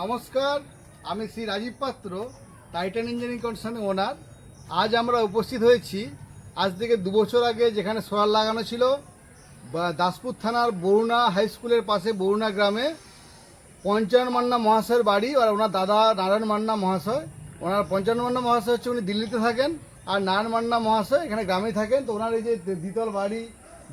নমস্কার, আমি শ্রী রাজীব পাত্র টাইটান ইঞ্জিনিয়ারিং কনসার্নের ওনার আজ আমরা উপস্থিত হয়েছি, আজ থেকে দু বছর আগে যেখানে সোলার লাগানো ছিল দাসপুর থানার বরুণা হাই স্কুলের পাশে বরুণা গ্রামে। পঞ্চায়ন মান্না মহাশয়ের বাড়ি, আর ওনার দাদা নারায়ণ মান্না মহাশয়। ওনার পঞ্চায়ন মান্না মহাশয় হচ্ছে উনি দিল্লিতে থাকেন, আর নারায়ণ মান্না মহাশয় এখানে গ্রামেই থাকেন। তো ওনার এই যে দ্বিতল বাড়ি,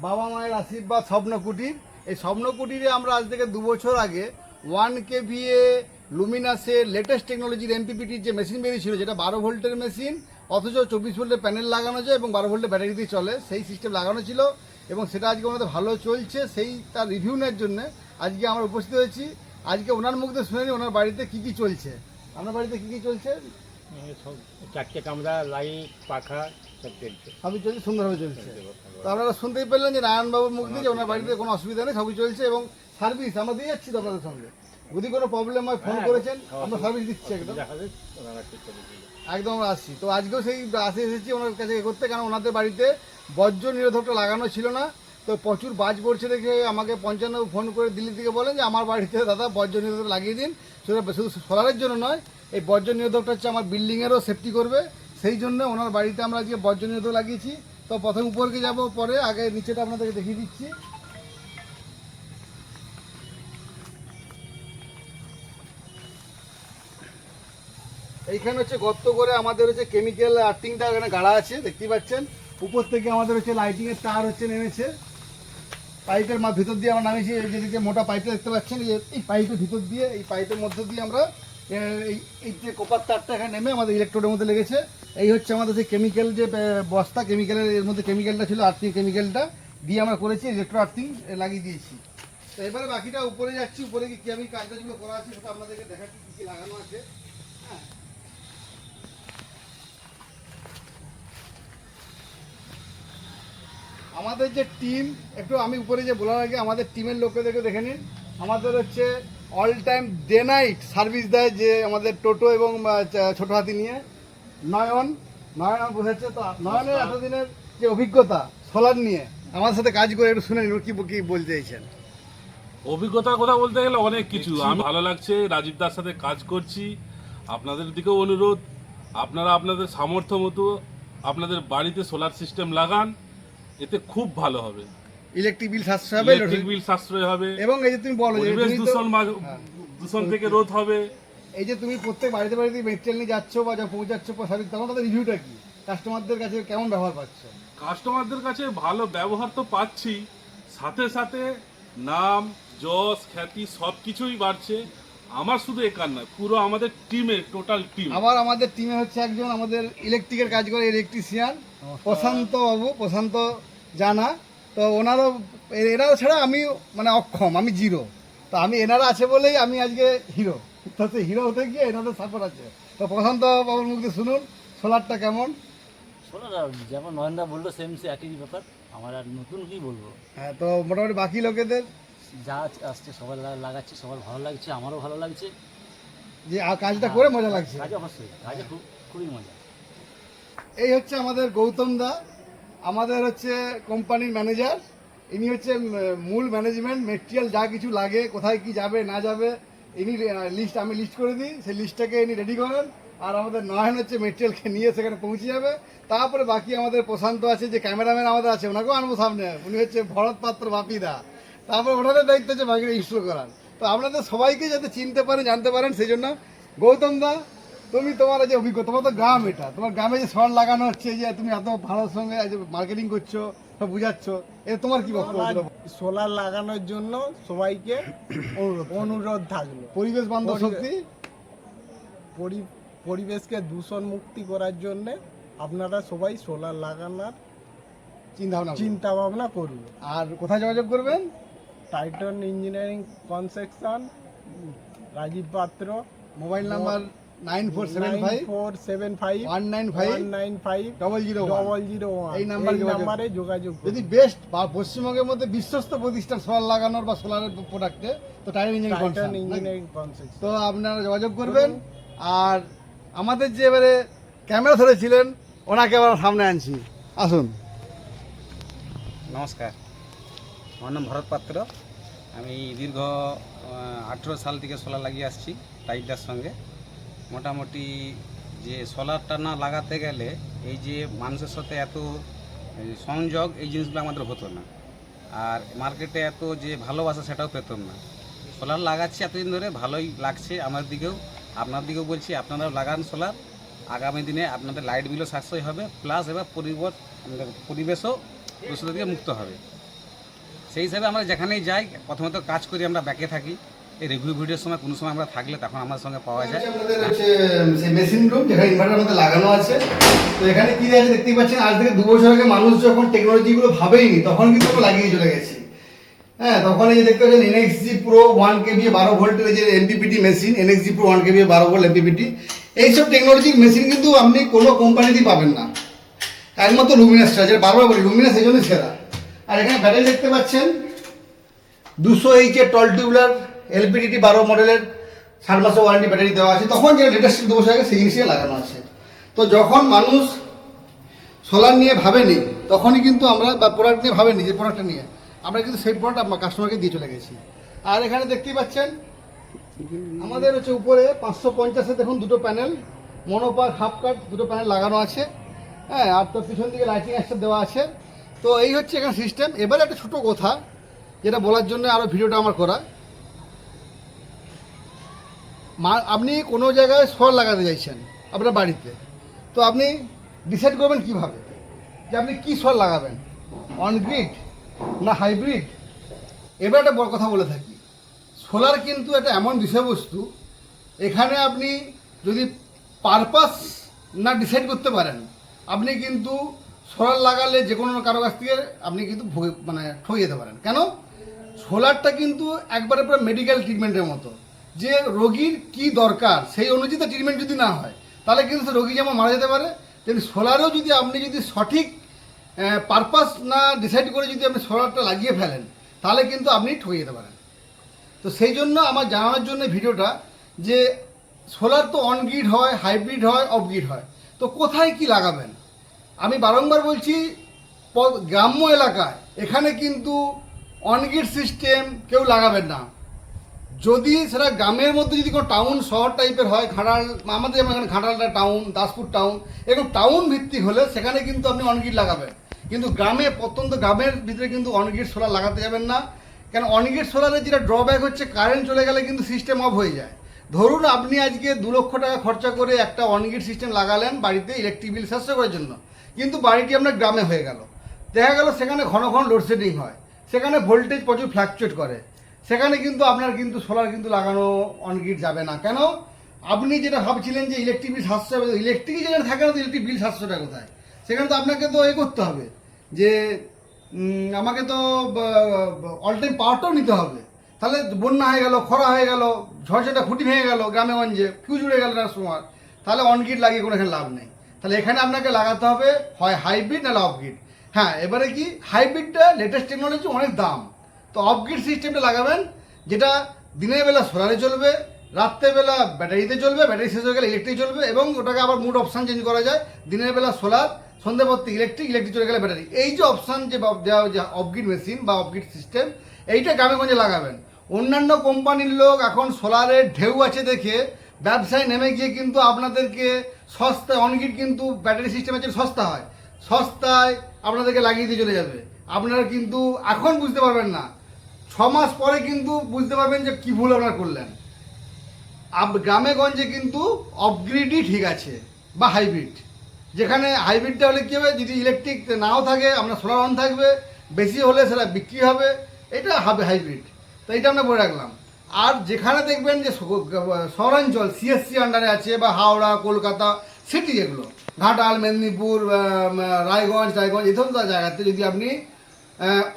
বাবা মায়ের আশীর্বাদ স্বপ্ন কুটির এই স্বপ্ন কুটিরে আমরা আজ থেকে দু বছর আগে ওয়ান কে ভিএ লুমিনাসের লেটেস্ট টেকনোলজির এমপিপিটির যে মেশিন বেরিয়েছিল যেটা বারো ভোল্টের মেশিন অথচ চব্বিশ ভোল্টের প্যানেল লাগানো যায় এবং বারো ভোল্টের ব্যাটারি দিয়ে চলে সেই সিস্টেম লাগানো ছিল এবং সেটা আজকে ওনাদের ভালো চলছে সেই তার রিভিউ নেওয়ার জন্য আজকে আমরা উপস্থিত হয়েছি। আজকে ওনার মুখ দিয়ে শুনে ওনার বাড়িতে কি কি চলছে। আপনার বাড়িতে কি কি চলছে? সব চারটে কামরা লাইট পাখা সব চলছে। সবই চলছে সুন্দরভাবে চলছে। তো আপনারা শুনতেই পেলেন যে নারায়ণবাবুর মুখ দিয়ে যে ওনার বাড়িতে কোনো অসুবিধা নেই সবই চলছে এবং সার্ভিস আমরা দিয়ে যাচ্ছি তো আপনাদের সঙ্গে। যদি কোনো প্রবলেম হয় ফোন করেছেন আমরা সার্ভিস দিচ্ছি একদম। একদম আমরা আসছি। তো আজকেও সেই আসে এসেছি ওনার কাছে করতে কারণ ওনাদের বাড়িতে বজ্র নিরোধকটা লাগানো ছিল না। তো প্রচুর বাজ পড়ছে দেখে আমাকে পঞ্চান্ন ফোন করে দিল্লি থেকে বলেন যে আমার বাড়িতে দাদা বজ্র নিরোধক লাগিয়ে দিন। শুধু শুধু সোলারের জন্য নয় এই বজ্র নিরোধকটা হচ্ছে আমার বিল্ডিংয়েরও সেফটি করবে। সেই জন্য ওনার বাড়িতে আমরা আজকে বজ্র নিরোধক লাগিয়েছি। তো প্রথম উপরকে যাব পরে আগে নিচেটা আপনাদেরকে দেখিয়ে দিচ্ছি। এইখানে হচ্ছে গর্ত করে আমাদের হচ্ছে কেমিক্যাল আর্থিংটা এখানে গাড়া আছে, দেখতেই পাচ্ছেন। উপর থেকে আমাদের হচ্ছে লাইটিং এর তার হচ্ছে নেমেছে। পাইপের মা ভিতর দিয়ে আমরা নামিয়েছি, এই যেদিকে মোটা পাইপটা দেখতে পাচ্ছেন, এই পাইপের ভিতর দিয়ে, এই পাইপের মধ্যে দিয়ে আমরা এই যে কপার তারটা এখানে নেমে আমাদের ইলেকট্রোডের মধ্যে লেগেছে। এই হচ্ছে আমাদের যে কেমিক্যাল যে বস্তা কেমিক্যালের এর মধ্যে কেমিক্যালটা ছিল আর্থিং কেমিক্যালটা দিয়ে আমরা করেছি ইলেকট্রো আর্থিং লাগিয়ে দিয়েছি। তো এবারে বাকিটা উপরে যাচ্ছি, উপরে কি আমি কাজগুলো করা আছে সেটা আপনাদেরকে দেখাচ্ছি, কী কী লাগানো আছে। হ্যাঁ। আমাদের যে টিম একটু আমি উপরে যে বলার আগে আমাদের টিমের লোকেদেরকে দেখে নিন। আমাদের হচ্ছে all time day night service দেয় যে আমাদের টোটো এবং ছোট হাতি নিয়ে। নয়ন নয়ন আমার বোঝাচ্ছে তো নয়নের এতদিনের যে অভিজ্ঞতা সোলার নিয়ে। আমার সাথে কাজ করে একটু শুনে নিন কি কি বলতে চাইছেন? অভিজ্ঞতার কথা বলতে গেলে অনেক কিছু। আমি ভালো লাগছে রাজীব দার সাথে কাজ করছি। আপনাদের দিকেও অনুরোধ। আপনারা আপনাদের সামর্থ্য মতো আপনাদের বাড়িতে সোলার সিস্টেম লাগান। এতে খুব ভালো হবে। ইলেকট্রিক বিল সাশ্রয় হবে ইলেকট্রিক বিল সাশ্রয় হবে। এবং এই যে তুমি বলো যে দূষণ দূষণ থেকে রোধ হবে। এই যে তুমি প্রত্যেক বাড়িতে বাড়িতে মেটেরিয়াল নিয়ে যাচ্ছ বা যখন পৌঁছাচ্ছ সার্ভিস তখন তাদের রিভিউটা কি? কাস্টমারদের কাছে কেমন ব্যবহার পাচ্ছ? কাস্টমারদের কাছে ভালো ব্যবহার তো পাচ্ছি। সাথে সাথে নাম যশ খ্যাতি সব কিছুই বাড়ছে। আমার শুধু একার নয় পুরো আমাদের টিমে টোটাল টিম আবার আমাদের টিমে হচ্ছে একজন আমাদের ইলেকট্রিকের কাজ করে ইলেকট্রিশিয়ান প্রশান্ত বাবু প্রশান্ত জানা। তো ওনারও এ- এরাও ছাড়া আমি মানে অক্ষম আমি জিরো তো আমি এনারা আছে বলেই আমি আজকে হিরো তো হিরো হতে গিয়ে এনাদের সাপোর্ট আছে। তো প্রশান্ত বাবুর মুখ দিয়ে শুনুন সোলারটা কেমন? না যেমন নয়নদা বলল সেম সে একই ব্যাপার। আমার আর নতুন কি বলব? হ্যাঁ তো মোটামুটি বাকি লোকেদের যা আসছে লাগা- লাগাচ্ছে সবার ভালো লাগছে আমারও ভালো লাগছে। যে কাজটা করে মজা লাগছে। কাজে অবশ্যই কাজে খুব খুবই মজা। এই হচ্ছে আমাদের গৌতম দা আমাদের হচ্ছে কোম্পানির ম্যানেজার। ইনি হচ্ছে মূল ম্যানেজমেন্ট মেটেরিয়াল যা কিছু লাগে কোথায় কি যাবে না যাবে ইনি লিস্ট আমি লিস্ট করে দিই। সেই লিস্টটাকে ইনি রেডি করেন। আর আমাদের নয়ন হচ্ছে মেটেরিয়ালকে নিয়ে সেখানে পৌঁছে যাবে। তারপরে বাকি আমাদের প্রশান্ত আছে যে ক্যামেরাম্যান আমাদের আছে ওনাকেও আনব সামনে। উনি হচ্ছে ভরত পাত্র বাপিদা তারপর ওনাদের দায়িত্ব হচ্ছে বাকিটা ইনস্টল করার। তো আপনাদের সবাইকে যাতে চিনতে পারেন জানতে পারেন সেই জন্য গৌতম দা তুমি তোমার যে অভিজ্ঞতা তোমার তো গ্রাম এটা তোমার গ্রামে যে সর লাগানো হচ্ছে যে তুমি এত ভালোর সঙ্গে মার্কেটিং করছ সব বুঝাচ্ছ এটা তোমার কি বক্তব্য সোলার- লাগানোর জন্য সবাইকে অনুরোধ অনুরোধ থাকল। পরিবেশ বান্ধব শক্তি? পরি- পরিবেশকে দূষণ মুক্তি করার জন্য আপনারা সবাই সোলার লাগানোর চিন্তা ভাবনা চিন্তা ভাবনা করুন। আর কোথায় যোগাযোগ করবেন? Titan engineering construction Rajib Patra mobile number nine four seven five four seven five one nine five nine five double zero double zero এই নাম্বারে যোগাযোগ- নাম্বারে যোগাযোগ যদি বেস্ট বা পশ্চিমবঙ্গের মধ্যে বিশ্বস্ত প্রতিষ্ঠান সোলার লাগানোর বা সোলারের প্রোডাক্টে তো টাইটান টাইটন ইঞ্জিনিয়ারিং ইঞ্জিনিয়ারিং তো আপনারা যোগাযোগ করবেন। আর আমাদের যে এবারে ক্যামেরা ধরেছিলেন ওনাকে আবার সামনে আনছি। আসুন। নমস্কার। আমার নাম ভরত পাত্র। আমি দীর্ঘ আঠেরো সাল থেকে সোলার লাগিয়ে আসছি টাইপটার সঙ্গে। মোটামুটি যে সোলারটা না লাগাতে গেলে এই যে মানুষের সাথে এত সংযোগ, এই জিনিসগুলো আমাদের হতো না। আর মার্কেটে এত যে ভালোবাসা সেটাও পেতাম না। সোলার লাগাচ্ছি, এতদিন ধরে ভালোই লাগছে আমার দিকেও। আপনার দিকেও বলছি, আপনারাও লাগান সোলার। আগামী দিনে আপনাদের লাইট বিলও সাশ্রয় হবে। প্লাস এবার আমাদের পরিবেশও দূষিত থেকে মুক্ত হবে। সেই হিসাবে আমরা যেখানেই যাই, প্রথমত কাজ করি আমরা ব্যাকে থাকি। এই রিভিউ ভিডিওর সময়, কোনো সময় আমরা থাকলে তখন আমার সঙ্গে পাওয়া যায়। আমাদের হচ্ছে মেশিন রুম যেখানে ইনভার্টার মধ্যে লাগানো আছে। তো এখানে কি আছে দেখতেই পাচ্ছেন, আজ থেকে দু বছর আগে মানুষ যখন টেকনোলজিগুলো ভাবেইনি, তখন কিন্তু আমরা লাগিয়ে চলে গেছি। হ্যাঁ তখন এই যে দেখতে পাচ্ছেন এনএক্সজি প্রো ওয়ান কেবি বারো ভোল্টের যে MPPT machine NXG pro one KB বারো ভোল্ট এমপিপিটি এইসব টেকনোলজির মেশিন কিন্তু আপনি কোনো কোম্পানিতেই পাবেন না। একমাত্র লুমিনাসটা যেটা বারবার বলি লুমিনাস এই জন্যই সেরা। আর এখানে ব্যাটারি দেখতে পাচ্ছেন। দুশো এইচের টল টিউবলার এলপিডিটি বারো মডেলের ষাট মাসের ওয়ারেন্টি ব্যাটারি দেওয়া আছে। তখন যে লেটেস্ট দু বছর আগে সেই জিনিসই লাগানো আছে। তো যখন মানুষ সোলার নিয়ে ভাবেনি, তখনই কিন্তু আমরা বা প্রোডাক্ট নিয়ে ভাবেনি, যে প্রোডাক্টটা নিয়ে। আমরা কিন্তু সেই প্রোডাক্ট আমার কাস্টমারকে দিয়ে চলে গেছি। আর এখানে দেখতেই পাচ্ছেন, আমাদের হচ্ছে উপরে পাঁচশো পঞ্চাশে দেখুন দুটো প্যানেল মনোপার হাফ কাট দুটো প্যানেল লাগানো আছে। হ্যাঁ আর তো পিছন দিকে লাইটিং একটা দেওয়া আছে। তো এই হচ্ছে এখানে সিস্টেম এবারে একটা ছোটো কথা, যেটা বলার জন্য আরও ভিডিওটা আমার করা। মা, আপনি কোনো জায়গায় সোলার লাগাতে চাইছেন আপনার বাড়িতে, তো আপনি ডিসাইড করবেন কীভাবে? যে আপনি কী সর লাগাবেন? অনগ্রিড না হাইব্রিড এবার একটা বড় কথা বলে থাকি। সোলার কিন্তু একটা এমন বিষয়বস্তু, এখানে আপনি যদি পারপাস না ডিসাইড করতে পারেন, আপনি কিন্তু সোলার লাগালে যে কোনো কারও কাছ থেকে আপনি কিন্তু মানে ঠকে যেতে পারেন। কেন? সোলারটা কিন্তু একবারে পুরো মেডিকেল ট্রিটমেন্টের মতো। যে রোগীর কি দরকার, সেই অনুযায়ী তো ট্রিটমেন্ট যদি না হয়, তাহলে কিন্তু রোগী যেমন মারা যেতে পারে, তেমনি সোলারেও যদি আপনি যদি সঠিক পারপাস না ডিসাইড করে যদি আপনি সোলারটা লাগিয়ে ফেলেন, তাহলে কিন্তু আপনি ঠকে যেতে পারেন। তো সেই জন্য আমার জানানোর জন্য ভিডিওটা যে, সোলার তো অন গ্রিড হয় হাইব্রিড হয় অফ গ্রিড হয়। তো কোথায় কি লাগাবেন? আমি বারংবার বলছি গ্রাম্য এলাকায়, এখানে কিন্তু অনগ্রিড সিস্টেম কেউ লাগাবেন না। যদি সেটা গ্রামের মধ্যে যদি কোনো টাউন, শহর টাইপের হয়, ঘাটাল, আমাদের যেমন এখানে ঘাটালটা টাউন, দাসপুর টাউন, এরকম টাউন ভিত্তিক হলে সেখানে কিন্তু আপনি অনগ্রিড লাগাবেন। কিন্তু গ্রামে, প্রত্যন্ত গ্রামের ভিতরে কিন্তু অনগ্রিড সোলার লাগাতে যাবেন না। কেন অনগ্রিড সোলারের যেটা ড্রব্যাক হচ্ছে কারেন্ট চলে গেলে কিন্তু সিস্টেম অফ হয়ে যায়। ধরুন আপনি আজকে দু লক্ষ টাকা খরচা করে একটা অনগ্রিড সিস্টেম লাগালেন বাড়িতে ইলেকট্রিক বিল সাশ্রয় করার জন্য। কিন্তু বাড়িটি আপনার গ্রামে হয়ে গেল। দেখা গেল সেখানে ঘন ঘন লোডশেডিং হয়। সেখানে ভোল্টেজ প্রচুর ফ্ল্যাকচুয়েট করে। সেখানে কিন্তু আপনার কিন্তু সোলার কিন্তু লাগানো অনগ্রিড যাবে না। কেন? আপনি যেটা ভাবছিলেন যে ইলেকট্রিক বিল সাতশো ইলেকট্রিক যেখানে থাকে না তো ইলেকট্রিক বিল সাতশোটা কোথায়? সেখানে তো আপনাকে তো এ করতে হবে যে আমাকে তো অল টাইম পাওয়ারটাও নিতে হবে। তাহলে বন্যা হয়ে গেল, খরা হয়ে গেল ঝড়ঝাটা খুঁটি ভেঙে গেল গ্রামে গঞ্জে ফিউজ উড়ে গেল সময় তাহলে অনগ্রিড লাগিয়ে কোনো এখানে লাভ নেই। তাহলে এখানে আপনাকে লাগাতে হবে, হয় হাইব্রিড নাহলে অফগ্রিড হ্যাঁ এবারে কি? হাইব্রিডটা লেটেস্ট টেকনোলজি অনেক দাম। তো অফগ্রিড সিস্টেমটা লাগাবেন, যেটা দিনের বেলা সোলারে চলবে রাত্রেবেলা ব্যাটারিতে চলবে, ব্যাটারি শেষ হয়ে গেলে ইলেকট্রিক চলবে, এবং ওটাকে আবার মুড অপশান চেঞ্জ করা যায়। দিনের বেলা সোলার সন্ধ্যে পর ইলেকট্রিক ইলেকট্রিক চলে গেলে ব্যাটারি। এই যে অপশান যে দেওয়া যে অফগ্রিড মেশিন বা অফগ্রিড সিস্টেম এইটা গ্রামে গঞ্জে লাগাবেন। অন্যান্য কোম্পানির লোক এখন সোলারের ঢেউ আছে দেখে, ব্যবসায় নেমে গিয়ে কিন্তু আপনাদেরকে সস্তায় অনগ্রিড কিন্তু ব্যাটারি সিস্টেম আছে, সস্তা হয়। সস্তায় আপনাদেরকে লাগিয়ে দিয়ে চলে যাবে। আপনারা কিন্তু এখন বুঝতে পারবেন না। ছ মাস পরে কিন্তু বুঝতে পারবেন যে কী ভুল আপনারা করলেন। গ্রামে গঞ্জে কিন্তু অফগ্রিডই ঠিক আছে, বা হাইব্রিড যেখানে হাইব্রিডটা হলে কী হবে, যদি ইলেকট্রিক নাও থাকে, আপনার সোলার অন থাকবে, বেশি হলে সেটা বিক্রি হবে, এটা হবে হাইব্রিড তো এটা আমরা বলে রাখলাম। আর যেখানে দেখবেন যে শহরাঞ্চল সিএসসি আন্ডারে আছে বা হাওড়া, কলকাতা সিটি যেগুলো, ঘাটাল, মেদিনীপুর রায়গঞ্জ রায়গঞ্জ এই সমস্ত জায়গাতে যদি আপনি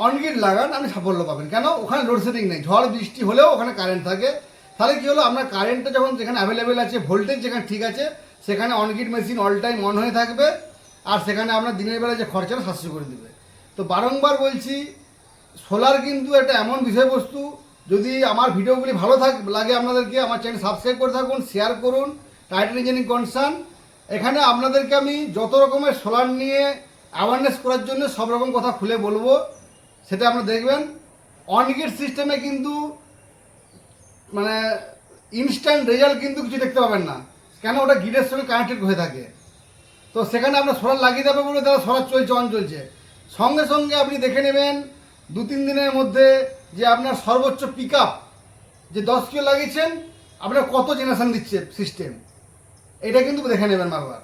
অনগ্রিড লাগান, আপনি সাফল্য পাবেন। কেন? ওখানে লোডশেডিং নেই। ঝড়, বৃষ্টি হলেও ওখানে কারেন্ট থাকে। তাহলে কী হলো? আপনার কারেন্টটা যখন যেখানে অ্যাভেলেবেল আছে ভোল্টেজ যেখানে ঠিক আছে, সেখানে on grid machine all time on হয়ে থাকবে। আর সেখানে আপনার দিনের বেলা যে খরচাটা সাশ্রয় করে দেবে। তো বারংবার বলছি সোলার কিন্তু একটা এমন বিষয়বস্তু, যদি আমার ভিডিওগুলি ভালো থাক লাগে আপনাদেরকে, আমার চ্যানেল সাবস্ক্রাইব করে থাকুন শেয়ার করুন টাইটেল ইঞ্জিনিয়ারিং কনসার্ন এখানে আপনাদেরকে আমি যত রকমের সোলার নিয়ে অ্যাওয়ারনেস করার জন্য সব রকম কথা খুলে বলব, সেটা আপনারা দেখবেন। অন গেট সিস্টেমে কিন্তু মানে ইনস্ট্যান্ট রেজাল্ট কিন্তু কিছু দেখতে পাবেন না, কেন ওটা গিডের সঙ্গে কানেক্টেড হয়ে থাকে। তো সেখানে আপনার সোলার লাগিয়ে দেবে বলে তারা সোলার চলছে অন চলছে। সঙ্গে সঙ্গে আপনি দেখে নেবেন দু তিন দিনের মধ্যে যে আপনার সর্বোচ্চ পিক যে দশ কিলো লাগিয়েছেন, আপনার কত জেনারেশন দিচ্ছে সিস্টেম এটা কিন্তু দেখে নেবেন বারবার।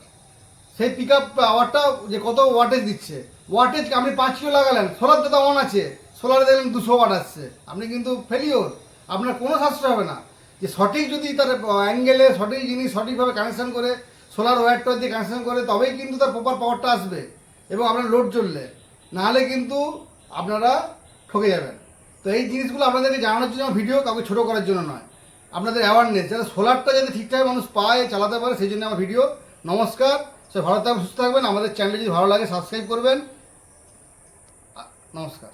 সেই পিক আপ আওয়ারটা যে কত ওয়াটেজ দিচ্ছে। ওয়াটেজ আপনি পাঁচ কিলো লাগালেন সোলার দাদা অন আছে। সোলারে দেখলেন দুশো ওয়াট আসছে। আপনি কিন্তু ফেলিওর আপনার কোনো সাশ্রয় হবে না। যে সঠিক যদি তার অ্যাঙ্গেলে সঠিক জিনিস সঠিকভাবে কানেকশান করে সোলার ওয়্যারটা দিয়ে কানেকশান করে, তবেই কিন্তু তার প্রপার পাওয়ারটা আসবে এবং আপনার লোড চললে। নাহলে কিন্তু আপনারা ঠকে যাবেন। তো এই জিনিসগুলো আপনাদেরকে জানানোর জন্য ভিডিও কাউকে ছোটো করার জন্য নয়। আপনাদের অ্যাওয়ারনেস যাতে সোলারটা যাতে ঠিকঠাক মানুষ পায়, চালাতে পারে, সেই জন্য আমার ভিডিও নমস্কার সে ভালো থাকবেন সুস্থ থাকবেন আমাদের চ্যানেল যদি ভালো লাগে সাবস্ক্রাইব করবেন। নমস্কার।